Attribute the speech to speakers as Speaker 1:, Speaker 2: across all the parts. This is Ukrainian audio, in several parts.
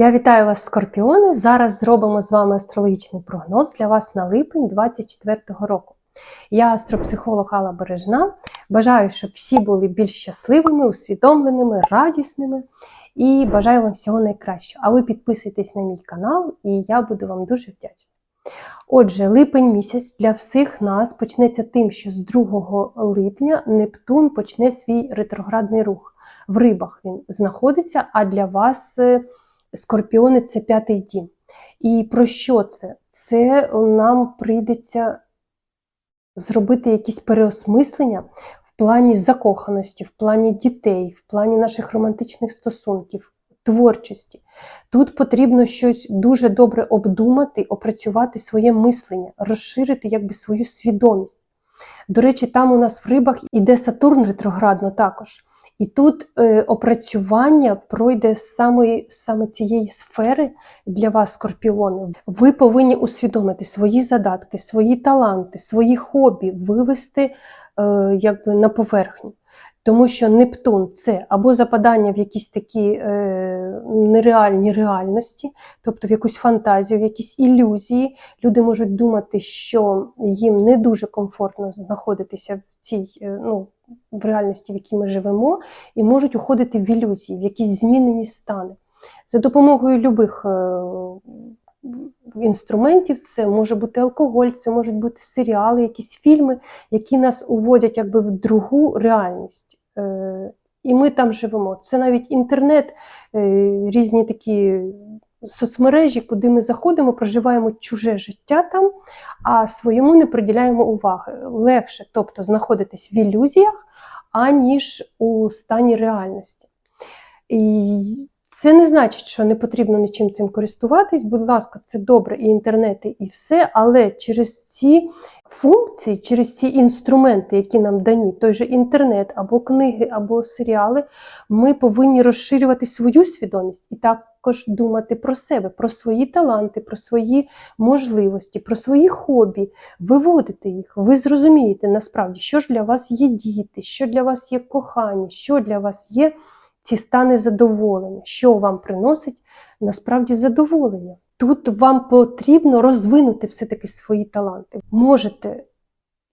Speaker 1: Я вітаю вас, скорпіони! Зараз зробимо з вами астрологічний прогноз для вас на липень 2024 року. Я астропсихолог Алла Бережна. Бажаю, щоб всі були більш щасливими, усвідомленими, радісними і бажаю вам всього найкращого. А ви підписуйтесь на мій канал, і я буду вам дуже вдячна. Отже, липень місяць для всіх нас почнеться тим, що з 2 липня Нептун почне свій ретроградний рух. В рибах він знаходиться, а для вас, е, скорпіони, це п'ятий дім. І про що це? Це нам прийдеться зробити якісь переосмислення в плані закоханості, в плані дітей, в плані наших романтичних стосунків, творчості. Тут потрібно щось дуже добре обдумати, опрацювати своє мислення, розширити якби свою свідомість. До речі, там у нас в рибах іде Сатурн ретроградно також. І тут е, опрацювання пройде з самої саме цієї сфери для вас, скорпіони. Ви повинні усвідомити свої задатки, свої таланти, свої хобі вивести е, якби на поверхню. Тому що Нептун це або западання в якісь такі е, нереальні реальності, тобто в якусь фантазію, в якісь ілюзії. Люди можуть думати, що їм не дуже комфортно знаходитися в цій е, ну, в реальності, в якій ми живемо, і можуть уходити в ілюзії, в якісь змінені стани. За допомогою любих е, інструментів, це може бути алкоголь, це можуть бути серіали, якісь фільми, які нас уводять якби в другу реальність. Е, І ми там живемо. Це навіть інтернет, е, різні такі соцмережі, куди ми заходимо, проживаємо чуже життя там, а своєму не приділяємо уваги. Легше, тобто знаходитись в ілюзіях, аніж у стані реальності. І це не значить, що не потрібно нічим цим користуватись. Будь ласка, це добре, і інтернети, і все, але через ці функції, через ці інструменти, які нам дані, той же інтернет, або книги, або серіали, ми повинні розширювати свою свідомість і також думати про себе, про свої таланти, про свої можливості, про свої хобі, виводити їх. Ви зрозумієте насправді, що ж для вас є діти, що для вас є кохання, що для вас є ці стани задоволення, що вам приносить насправді задоволення. Тут вам потрібно розвинути все-таки свої таланти. Можете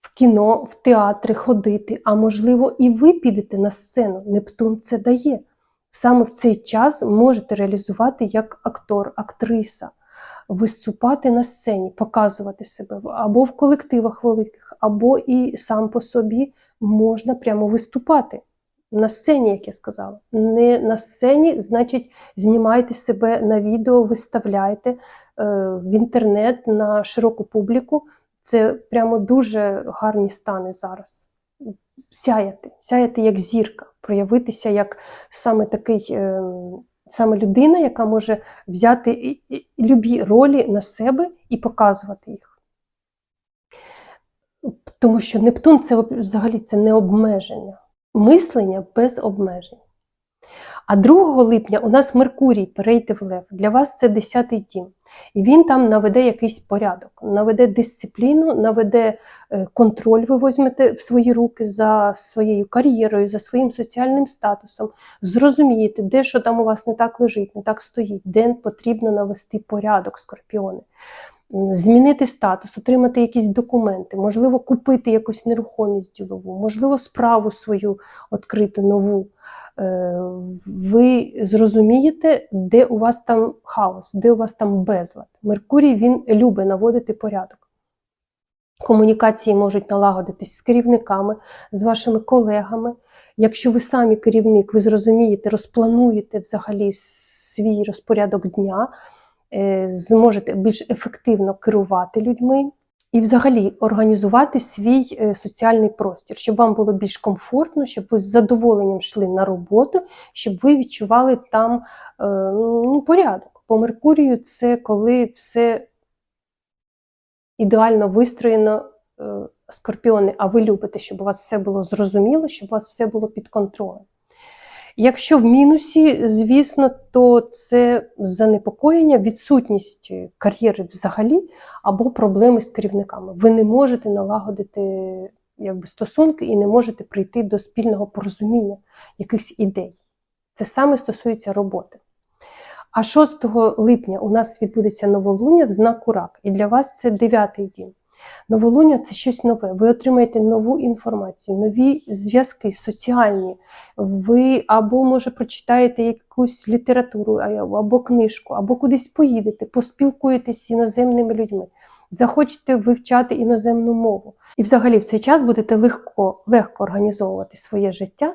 Speaker 1: в кіно, в театри ходити, а можливо, і ви підете на сцену. Нептун це дає. Саме в цей час можете реалізувати як актор, актриса, виступати на сцені, показувати себе або в колективах великих, або і сам по собі можна прямо виступати. На сцені, як я сказала. Не на сцені, значить, знімайте себе на відео, виставляйте е, в інтернет на широку публіку. Це прямо дуже гарні стани зараз. Сяяти, сяяти як зірка, проявитися як саме такий, е, саме людина, яка може взяти любі ролі на себе і показувати їх. Тому що Нептун це взагалі це не обмеження мислення без обмежень. А 2 липня у нас Меркурій перейде в Лев. Для вас це 10-й дім. І він там наведе якийсь порядок, наведе дисципліну, наведе е, контроль, ви візьмете в свої руки за своєю кар'єрою, за своїм соціальним статусом. Зрозумієте, де що там у вас не так лежить, не так стоїть, де потрібно навести порядок, скорпіони змінити статус, отримати якісь документи, можливо, купити якусь нерухомість ділову, можливо, справу свою відкрити нову. Ви зрозумієте, де у вас там хаос, де у вас там безлад. Меркурій він любить наводити порядок. Комунікації можуть налагодитись з керівниками, з вашими колегами. Якщо ви самі керівник, ви зрозумієте, розплануєте взагалі свій розпорядок дня. Е, зможете більш ефективно керувати людьми і, взагалі, організувати свій е, соціальний простір, щоб вам було більш комфортно, щоб ви з задоволенням йшли на роботу, щоб ви відчували там е, ну, порядок. По Меркурію це коли все ідеально вистроєно. Скорпіони, а ви любите, щоб у вас все було зрозуміло, щоб у вас все було під контролем. Якщо в мінусі, звісно, то це занепокоєння, відсутність кар'єри взагалі або проблеми з керівниками. Ви не можете налагодити якби, стосунки і не можете прийти до спільного порозуміння якихось ідей. Це саме стосується роботи. А 6 липня у нас відбудеться новолуння в знаку рак, і для вас це дев'ятий дім. Новолуння це щось нове. Ви отримаєте нову інформацію, нові зв'язки соціальні. Ви або, може, прочитаєте якусь літературу, або книжку, або кудись поїдете, поспілкуєтесь з іноземними людьми. Захочете вивчати іноземну мову. І взагалі в цей час будете легко легко організовувати своє життя,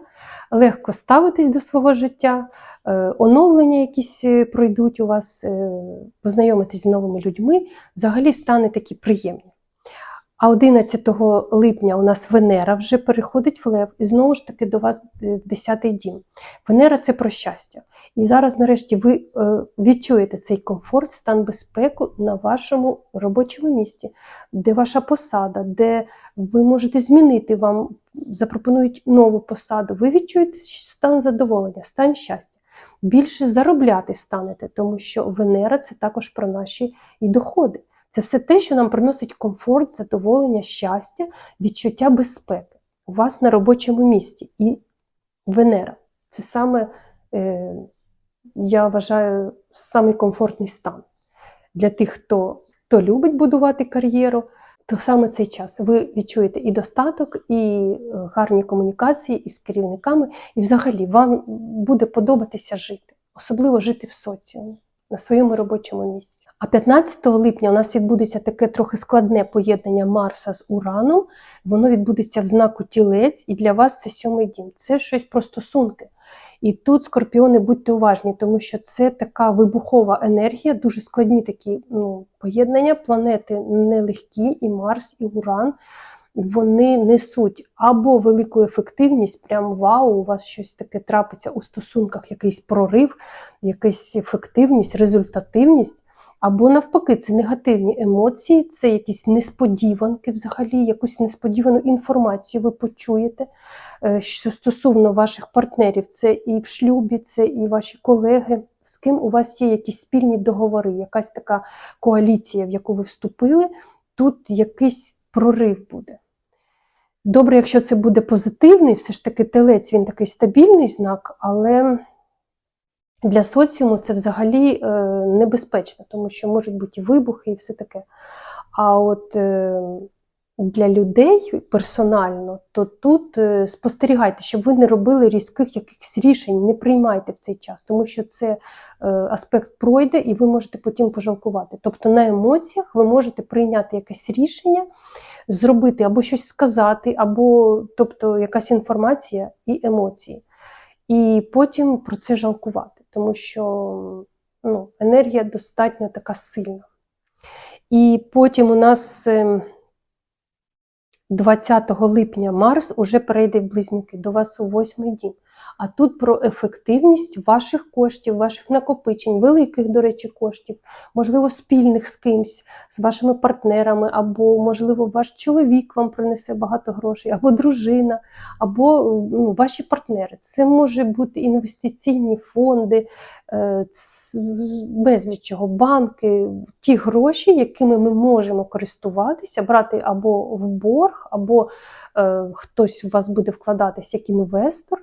Speaker 1: легко ставитись до свого життя, е, оновлення якісь е, пройдуть у вас, е, познайомитись з новими людьми, взагалі стане такі приємні. А 11 липня у нас Венера вже переходить в Лев, і знову ж таки до вас в 10-й дім. Венера це про щастя. І зараз, нарешті, ви е, відчуєте цей комфорт, стан безпеку на вашому робочому місці, де ваша посада, де ви можете змінити вам, запропонують нову посаду. Ви відчуєте стан задоволення, стан щастя. Більше заробляти станете, тому що Венера це також про наші і доходи. Це все те, що нам приносить комфорт, задоволення, щастя, відчуття безпеки у вас на робочому місці. І Венера це саме, е, я вважаю, самий комфортний стан. Для тих, хто, хто любить будувати кар'єру, то саме цей час ви відчуєте і достаток, і е, гарні комунікації із керівниками, і взагалі вам буде подобатися жити, особливо жити в соціумі на своєму робочому місці. А 15 липня у нас відбудеться таке трохи складне поєднання Марса з Ураном. Воно відбудеться в знаку тілець, і для вас це сьомий дім. Це щось про стосунки. І тут, скорпіони, будьте уважні, тому що це така вибухова енергія, дуже складні такі ну, поєднання. Планети нелегкі, і Марс, і Уран вони несуть або велику ефективність, прям вау, у вас щось таке трапиться у стосунках, якийсь прорив, якась ефективність, результативність. Або навпаки, це негативні емоції, це якісь несподіванки, взагалі, якусь несподівану інформацію ви почуєте, е, що стосовно ваших партнерів, це і в шлюбі, це і ваші колеги, з ким у вас є якісь спільні договори, якась така коаліція, в яку ви вступили, тут якийсь прорив буде. Добре, якщо це буде позитивний, все ж таки телець він такий стабільний знак, але для соціуму це взагалі е, небезпечно, тому що можуть бути вибухи і все таке. А от е, для людей персонально, то тут е, спостерігайте, щоб ви не робили різких якихось рішень, не приймайте в цей час, тому що це аспект пройде і ви можете потім пожалкувати. Тобто на емоціях ви можете прийняти якесь рішення, зробити або щось сказати, або тобто якась інформація і емоції. І потім про це жалкувати тому що ну, енергія достатньо така сильна. І потім у нас ем, 20 липня Марс уже перейде в близнюки до вас у восьмий дім. А тут про ефективність ваших коштів, ваших накопичень, великих, до речі, коштів, можливо, спільних з кимсь, з вашими партнерами, або, можливо, ваш чоловік вам принесе багато грошей, або дружина, або ну, ваші партнери. Це може бути інвестиційні фонди, е, безліч чого, банки, ті гроші, якими ми можемо користуватися, брати або в борг, або е, хтось у вас буде вкладатись як інвестор.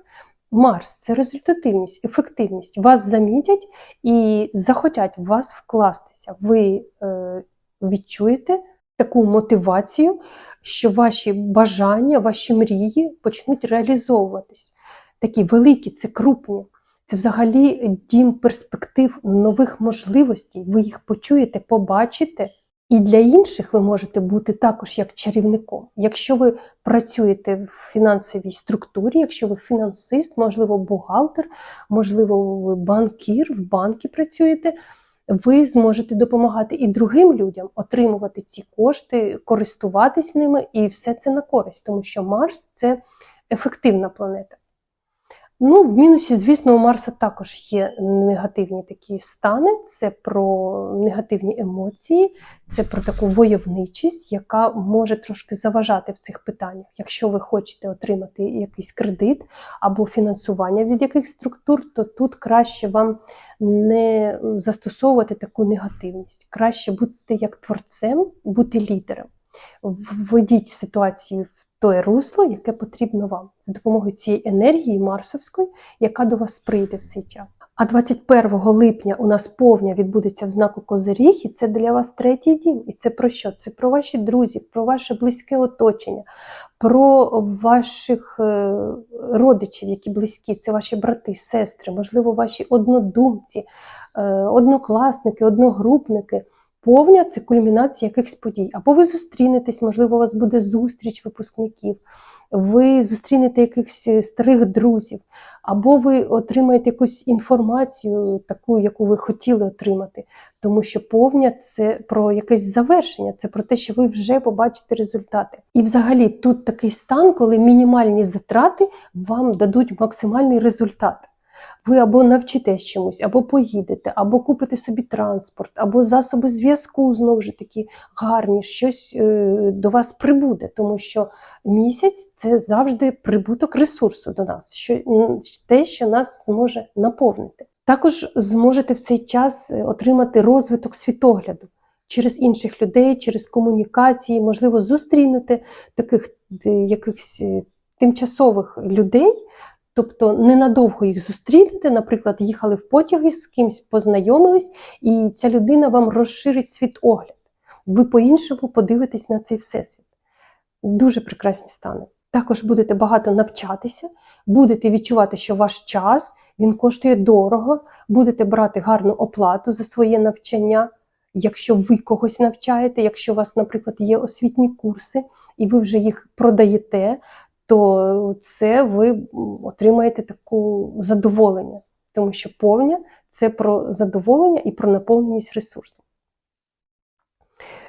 Speaker 1: Марс це результативність, ефективність. Вас замітять і захотять в вас вкластися. Ви е, відчуєте таку мотивацію, що ваші бажання, ваші мрії почнуть реалізовуватись. Такі великі, це крупні. Це взагалі дім перспектив нових можливостей. Ви їх почуєте, побачите. І для інших ви можете бути також як чарівником. Якщо ви працюєте в фінансовій структурі, якщо ви фінансист, можливо, бухгалтер, можливо, ви банкір, в банкі працюєте, ви зможете допомагати і другим людям отримувати ці кошти, користуватись ними, і все це на користь, тому що Марс це ефективна планета. Ну, в мінусі, звісно, у Марса також є негативні такі стани. Це про негативні емоції, це про таку войовничість, яка може трошки заважати в цих питаннях. Якщо ви хочете отримати якийсь кредит або фінансування від якихось структур, то тут краще вам не застосовувати таку негативність. Краще бути як творцем, бути лідером. Введіть ситуацію в те русло, яке потрібно вам, за допомогою цієї енергії Марсовської, яка до вас прийде в цей час. А 21 липня у нас повня відбудеться в знаку Козиріг, і це для вас третій дім. І це про що? Це про ваші друзі, про ваше близьке оточення, про ваших е, родичів, які близькі, це ваші брати, сестри, можливо, ваші однодумці, е, однокласники, одногрупники. Повня це кульмінація якихось подій. Або ви зустрінетесь, можливо, у вас буде зустріч випускників, ви зустрінете якихось старих друзів, або ви отримаєте якусь інформацію, таку, яку ви хотіли отримати. Тому що повня це про якесь завершення, це про те, що ви вже побачите результати. І взагалі тут такий стан, коли мінімальні затрати вам дадуть максимальний результат. Ви або навчитесь чомусь, або поїдете, або купите собі транспорт, або засоби зв'язку знову ж таки гарні, щось е, до вас прибуде, тому що місяць це завжди прибуток ресурсу до нас, що те, що нас зможе наповнити. Також зможете в цей час е, отримати розвиток світогляду через інших людей, через комунікації, можливо, зустрінете таких е, якихось тимчасових людей. Тобто ненадовго їх зустрінете, наприклад, їхали в потяги з кимось, познайомились, і ця людина вам розширить світогляд. Ви по-іншому подивитесь на цей всесвіт. Дуже прекрасні стани. Також будете багато навчатися, будете відчувати, що ваш час він коштує дорого, будете брати гарну оплату за своє навчання. Якщо ви когось навчаєте, якщо у вас, наприклад, є освітні курси, і ви вже їх продаєте, то це ви отримаєте таку задоволення, тому що повня це про задоволення і про наповненість ресурсів.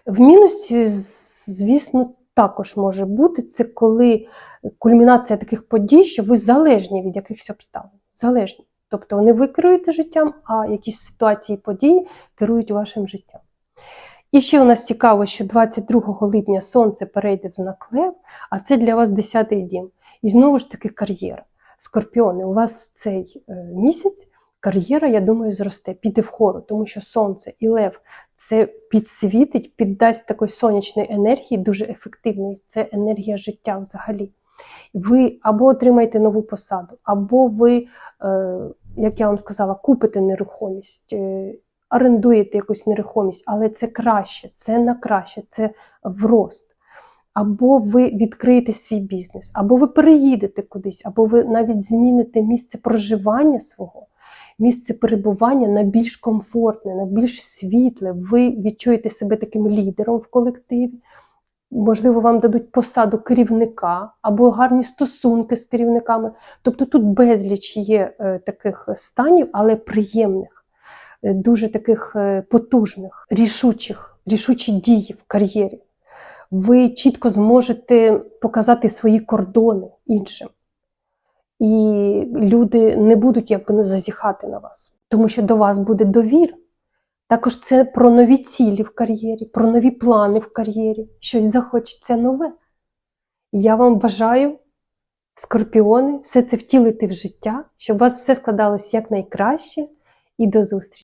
Speaker 1: В мінусі, звісно, також може бути це коли кульмінація таких подій, що ви залежні від якихось обставин. Залежні. Тобто не ви керуєте життям, а якісь ситуації події керують вашим життям. І ще у нас цікаво, що 22 липня сонце перейде в знак Лев, а це для вас 10-й дім. І знову ж таки кар'єра. Скорпіони, у вас в цей е, місяць кар'єра, я думаю, зросте, піде вгору, тому що сонце і лев це підсвітить, піддасть такої сонячної енергії, дуже ефективної. Це енергія життя взагалі. Ви або отримаєте нову посаду, або ви, е, як я вам сказала, купите нерухомість. Орендуєте якусь нерухомість, але це краще, це на краще, це в рост. Або ви відкриєте свій бізнес, або ви переїдете кудись, або ви навіть зміните місце проживання свого, місце перебування на більш комфортне, на більш світле. Ви відчуєте себе таким лідером в колективі. Можливо, вам дадуть посаду керівника або гарні стосунки з керівниками. Тобто тут безліч є е, таких станів, але приємних дуже таких е, потужних, рішучих, рішучі дії в кар'єрі. Ви чітко зможете показати свої кордони іншим. І люди не будуть якби не зазіхати на вас, тому що до вас буде довіра. Також це про нові цілі в кар'єрі, про нові плани в кар'єрі, щось захочеться нове. Я вам бажаю, скорпіони, все це втілити в життя, щоб у вас все складалось якнайкраще і до зустрічі!